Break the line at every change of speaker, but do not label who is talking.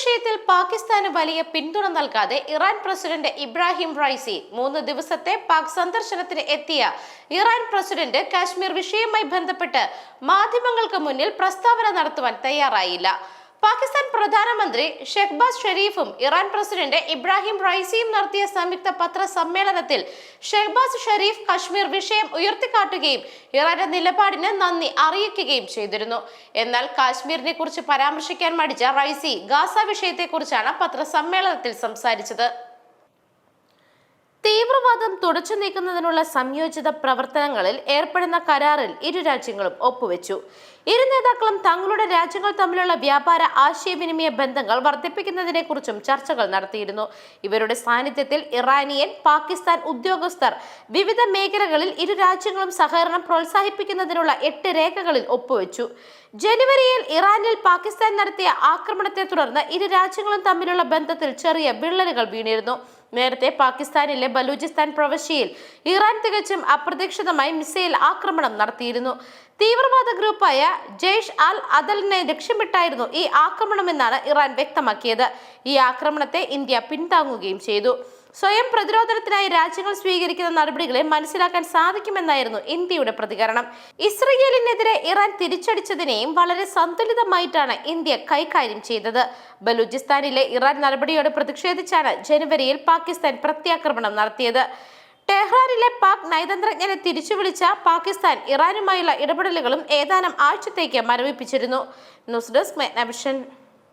വിഷയത്തിൽ പാകിസ്ഥാന് വലിയ പിന്തുണ നൽകാതെ ഇറാൻ പ്രസിഡന്റ് ഇബ്രാഹിം റൈസി മൂന്ന് ദിവസത്തെ പാക് സന്ദർശനത്തിന് എത്തിയ ഇറാൻ പ്രസിഡന്റ് കാശ്മീർ വിഷയവുമായി ബന്ധപ്പെട്ട് മാധ്യമങ്ങൾക്ക് മുന്നിൽ പ്രസ്താവന നടത്തുവാൻ തയ്യാറായില്ല. പാകിസ്ഥാൻ പ്രധാനമന്ത്രി ഷെഹ്ബാസ് ഷെരീഫും ഇറാൻ പ്രസിഡന്റ് ഇബ്രാഹിം റൈസിയും നടത്തിയ സംയുക്ത പത്രസമ്മേളനത്തിൽ ഷെഹ്ബാസ് ഷെരീഫ് കശ്മീർ വിഷയം ഉയർത്തിക്കാട്ടുകയും ഇറാന്റെ നിലപാടിന് നന്ദി അറിയിക്കുകയും ചെയ്തിരുന്നു. എന്നാൽ കാശ്മീരിനെ കുറിച്ച് പരാമർശിക്കാൻ മടിച്ച റൈസി ഗാസ വിഷയത്തെക്കുറിച്ചാണ് പത്രസമ്മേളനത്തിൽ സംസാരിച്ചത്. തീവ്രവാദം തുടച്ചു നീക്കുന്നതിനുള്ള സംയോജിത പ്രവർത്തനങ്ങളിൽ ഏർപ്പെടുന്ന കരാറിൽ ഇരു രാജ്യങ്ങളും ഒപ്പുവെച്ചു. ഇരു നേതാക്കളും തങ്ങളുടെ രാജ്യങ്ങൾ തമ്മിലുള്ള വ്യാപാര ആശയവിനിമയ ബന്ധങ്ങൾ വർദ്ധിപ്പിക്കുന്നതിനെക്കുറിച്ചും ചർച്ചകൾ നടത്തിയിരുന്നു. ഇവരുടെ സാന്നിധ്യത്തിൽ ഇറാനിയൻ പാകിസ്ഥാൻ ഉദ്യോഗസ്ഥർ വിവിധ മേഖലകളിൽ ഇരു രാജ്യങ്ങളും സഹകരണം പ്രോത്സാഹിപ്പിക്കുന്നതിനുള്ള എട്ട് രേഖകളിൽ ഒപ്പുവെച്ചു. ജനുവരിയിൽ ഇറാനിൽ പാകിസ്ഥാൻ നടത്തിയ ആക്രമണത്തെ തുടർന്ന് ഇരു രാജ്യങ്ങളും തമ്മിലുള്ള ബന്ധത്തിൽ ചെറിയ വിള്ളലുകൾ വീണിരുന്നു. നേരത്തെ പാകിസ്ഥാനിലെ ബലൂചിസ്ഥാൻ പ്രവശ്യയിൽ ഇറാൻ തികച്ചും അപ്രതീക്ഷിതമായി മിസൈൽ ആക്രമണം നടത്തിയിരുന്നു. തീവ്രവാദ ഗ്രൂപ്പായ ജെയ്ഷ് അൽ അദലിനെ ലക്ഷ്യമിട്ടായിരുന്നു ഈ ആക്രമണമെന്നാണ് ഇറാൻ വ്യക്തമാക്കിയത്. ഈ ആക്രമണത്തെ ഇന്ത്യ പിന്താങ്ങുകയും ചെയ്തു. സ്വയം പ്രതിരോധത്തിനായി രാജ്യങ്ങൾ സ്വീകരിക്കുന്ന നടപടികളെ മനസ്സിലാക്കാൻ സാധിക്കുമെന്നായിരുന്നു ഇന്ത്യയുടെ പ്രതികരണം. ഇസ്രയേലിനെതിരെ ഇറാൻ തിരിച്ചടിച്ചതിനെയും വളരെ സന്തുലിതമായിട്ടാണ് ഇന്ത്യ കൈകാര്യം ചെയ്തത്. ബലൂചിസ്ഥാനിലെ ഇറാൻ നടപടിയോട് പ്രതിഷേധിച്ചാണ് ജനുവരിയിൽ പാകിസ്ഥാൻ പ്രത്യാക്രമണം നടത്തിയത്. ടെഹ്റാനിലെ പാക് നയതന്ത്രജ്ഞനെ തിരിച്ചുവിളിച്ച പാകിസ്ഥാൻ ഇറാനുമായുള്ള ഇടപെടലുകളും ഏതാനും ആഴ്ചത്തേക്ക് മരവിപ്പിച്ചിരുന്നു. News desk മെഗ്നവിഷൻ.